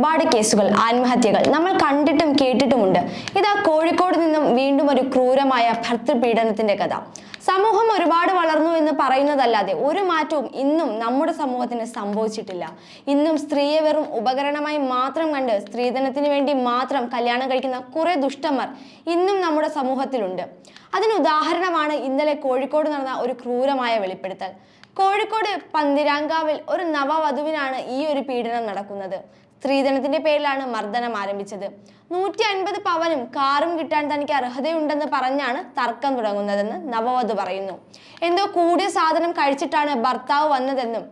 ഒരുപാട് കേസുകൾ ആത്മഹത്യകൾ നമ്മൾ കണ്ടിട്ടും കേട്ടിട്ടുമുണ്ട്. ഇതാ കോഴിക്കോട് നിന്നും വീണ്ടും ഒരു ക്രൂരമായ ഭർത്തൃപീഡനത്തിന്റെ കഥ. സമൂഹം ഒരുപാട് വളർന്നു എന്ന് പറയുന്നതല്ലാതെ ഒരു മാറ്റവും ഇന്നും നമ്മുടെ സമൂഹത്തിന് സംഭവിച്ചിട്ടില്ല. ഇന്നും സ്ത്രീയെ വെറും ഉപകരണമായി മാത്രം കണ്ട് സ്ത്രീധനത്തിന് വേണ്ടി മാത്രം കല്യാണം കഴിക്കുന്ന കുറെ ദുഷ്ടന്മാർ ഇന്നും നമ്മുടെ സമൂഹത്തിലുണ്ട്. അതിന് ഉദാഹരണമാണ് ഇന്നലെ കോഴിക്കോട് നടന്ന ഒരു ക്രൂരമായ വെളിപ്പെടുത്തൽ. കോഴിക്കോട് പന്തിരാങ്കാവിൽ ഒരു നവവധുവിനാണ് ഈ ഒരു പീഡനം നടക്കുന്നത്. സ്ത്രീധനത്തിന്റെ പേരിലാണ് മർദ്ദനം ആരംഭിച്ചത്. നൂറ്റി അൻപത് പവനും കാറും കിട്ടാൻ തനിക്ക് അർഹതയുണ്ടെന്ന് പറഞ്ഞാണ് തർക്കം തുടങ്ങുന്നതെന്ന് നവവധു പറയുന്നു. എന്തോ കൂടിയ സാധനം കഴിച്ചിട്ടാണ് ഭർത്താവ് വന്നതെന്നും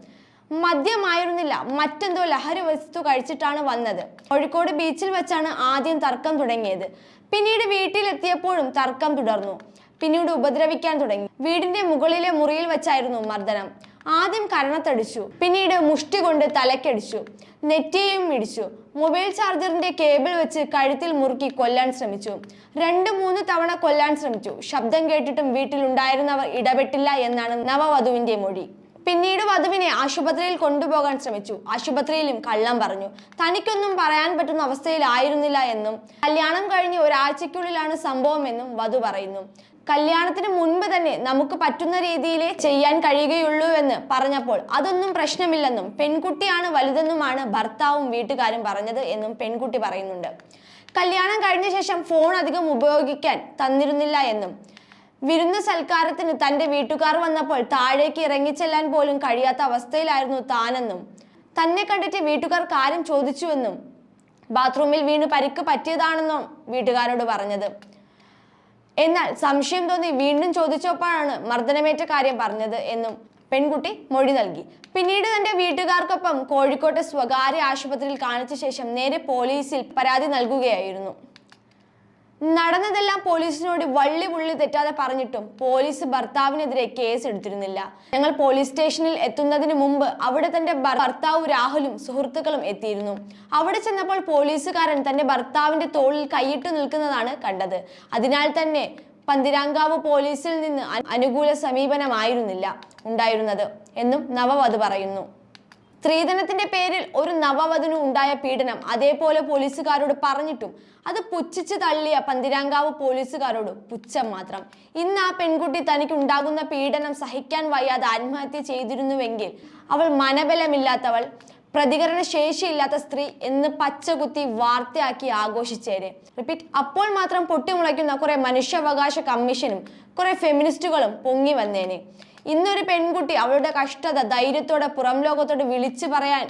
മദ്യമായിരുന്നില്ല മറ്റെന്തോ ലഹരി വസ്തു കഴിച്ചിട്ടാണ് വന്നത്. കോഴിക്കോട് ബീച്ചിൽ വെച്ചാണ് ആദ്യം തർക്കം തുടങ്ങിയത്. പിന്നീട് വീട്ടിലെത്തിയപ്പോഴും തർക്കം തുടർന്നു. പിന്നീട് ഉപദ്രവിക്കാൻ തുടങ്ങി. വീടിന്റെ മുകളിലെ മുറിയിൽ വെച്ചായിരുന്നു മർദ്ദനം. ആദ്യം കരണത്തടിച്ചു പിന്നീട് മുഷ്ടി കൊണ്ട് തലക്കടിച്ചു നെറ്റിയും ഇടിച്ചു. മൊബൈൽ ചാർജറിന്റെ കേബിൾ വെച്ച് കഴുത്തിൽ മുറുക്കി കൊല്ലാൻ ശ്രമിച്ചു. രണ്ട് മൂന്ന് തവണ കൊല്ലാൻ ശ്രമിച്ചു. ശബ്ദം കേട്ടിട്ടും വീട്ടിലുണ്ടായിരുന്നവർ ഇടപെട്ടില്ല എന്നാണ് നവവധുവിന്റെ മൊഴി. പിന്നീട് വധുവിനെ ആശുപത്രിയിൽ കൊണ്ടുപോകാൻ ശ്രമിച്ചു. ആശുപത്രിയിലും കള്ളം പറഞ്ഞു. തനിക്കൊന്നും പറയാൻ പറ്റുന്ന അവസ്ഥയിലായിരുന്നില്ല എന്നും കല്യാണം കഴിഞ്ഞ് ഒരാഴ്ചയ്ക്കുള്ളിലാണ് സംഭവമെന്നും വധു പറയുന്നു. കല്യാണത്തിന് മുൻപ് തന്നെ നമുക്ക് പറ്റുന്ന രീതിയിലേ ചെയ്യാൻ കഴിയുകയുള്ളൂ എന്ന് പറഞ്ഞപ്പോൾ അതൊന്നും പ്രശ്നമില്ലെന്നും പെൺകുട്ടിയാണ് വലുതെന്നുമാണ് ഭർത്താവും വീട്ടുകാരും പറഞ്ഞത് എന്നും പെൺകുട്ടി പറയുന്നുണ്ട്. കല്യാണം കഴിഞ്ഞ ശേഷം ഫോൺ അധികം ഉപയോഗിക്കാൻ തന്നിരുന്നില്ല എന്നും വിരുന്ന് സൽക്കാരത്തിന് തന്റെ വീട്ടുകാർ വന്നപ്പോൾ താഴേക്ക് ഇറങ്ങിച്ചെല്ലാൻ പോലും കഴിയാത്ത അവസ്ഥയിലായിരുന്നു താനെന്നും തന്നെ കണ്ടിട്ട് വീട്ടുകാർ കാര്യം ചോദിച്ചുവെന്നും ബാത്റൂമിൽ വീണ് പരിക്ക് പറ്റിയതാണെന്നും വീട്ടുകാരോട് പറഞ്ഞത്. എന്നാൽ സംശയം തോന്നി വീണ്ടും ചോദിച്ചപ്പോഴാണ് മർദ്ദനമേറ്റ കാര്യം പറഞ്ഞത് എന്നും പെൺകുട്ടി മൊഴി നൽകി. പിന്നീട് തന്റെ വീട്ടുകാർക്കൊപ്പം കോഴിക്കോട്ടെ സ്വകാര്യ ആശുപത്രിയിൽ കാണിച്ച ശേഷം നേരെ പോലീസിൽ പരാതി നൽകുകയായിരുന്നു. നടന്നതെല്ലാം പോലീസിനോട് വള്ളി പുള്ളി തെറ്റാതെ പറഞ്ഞിട്ടും പോലീസ് ഭർത്താവിനെതിരെ കേസ് എടുത്തിരുന്നില്ല. ഞങ്ങൾ പോലീസ് സ്റ്റേഷനിൽ എത്തുന്നതിന് മുമ്പ് അവിടെ തന്റെ ഭർ- ഭർത്താവ് രാഹുലും സുഹൃത്തുക്കളും എത്തിയിരുന്നു. അവിടെ ചെന്നപ്പോൾ പോലീസുകാരൻ തന്റെ ഭർത്താവിന്റെ തോളിൽ കൈയിട്ട് നിൽക്കുന്നതാണ് കണ്ടത്. അതിനാൽ തന്നെ പന്തിരാങ്കാവ് പോലീസിൽ നിന്ന് അനുകൂല സമീപനമായിരുന്നില്ല ഉണ്ടായിരുന്നത് എന്നും നവവധു പറയുന്നു. സ്ത്രീധനത്തിന്റെ പേരിൽ ഒരു നവവധുവിന് ഉണ്ടായ പീഡനം അതേപോലെ പോലീസുകാരോട് പറഞ്ഞിട്ടും അത് പുച്ഛിച്ച് തള്ളിയ പന്തിരാങ്കാവ് പോലീസുകാരോട് പുച്ഛം മാത്രം. ഇന്ന് ആ പെൺകുട്ടി തനിക്ക് ഉണ്ടാകുന്ന പീഡനം സഹിക്കാൻ വയ്യാതെ ആത്മഹത്യ ചെയ്തിരുന്നുവെങ്കിൽ അവൾ മനബലമില്ലാത്തവൾ പ്രതികരണ ശേഷിയില്ലാത്ത സ്ത്രീ എന്ന് പച്ചകുത്തി വാർത്തയാക്കി ആഘോഷിച്ചേരെ. റിപ്പീറ്റ് അപ്പോൾ മാത്രം പൊട്ടിമുളയ്ക്കുന്ന കുറെ മനുഷ്യാവകാശ കമ്മീഷനും കുറെ ഫെമിനിസ്റ്റുകളും പൊങ്ങി വന്നേനെ. ഇന്നൊരു പെൺകുട്ടി അവളുടെ കഷ്ടത ധൈര്യത്തോടെ പുറം ലോകത്തോട് വിളിച്ചു പറയാൻ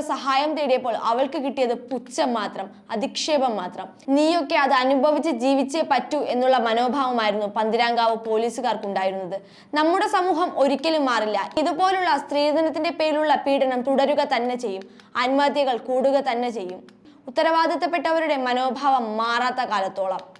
സഹായം തേടിയപ്പോൾ അവൾക്ക് കിട്ടിയത് പുച്ഛം മാത്രം അധിക്ഷേപം മാത്രം. നീയൊക്കെ അത് അനുഭവിച്ച് ജീവിച്ചേ പറ്റൂ എന്നുള്ള മനോഭാവമായിരുന്നു പന്തിരാങ്കാവ് പോലീസുകാർക്കുണ്ടായിരുന്നത്. നമ്മുടെ സമൂഹം ഒരിക്കലും മാറില്ല. ഇതുപോലുള്ള സ്ത്രീധനത്തിന്റെ പേരിലുള്ള പീഡനം തുടരുക തന്നെ ചെയ്യും. ആത്മഹത്യകൾ കൂടുക തന്നെ ചെയ്യും. ഉത്തരവാദിത്തപ്പെട്ടവരുടെ മനോഭാവം മാറാത്ത കാലത്തോളം.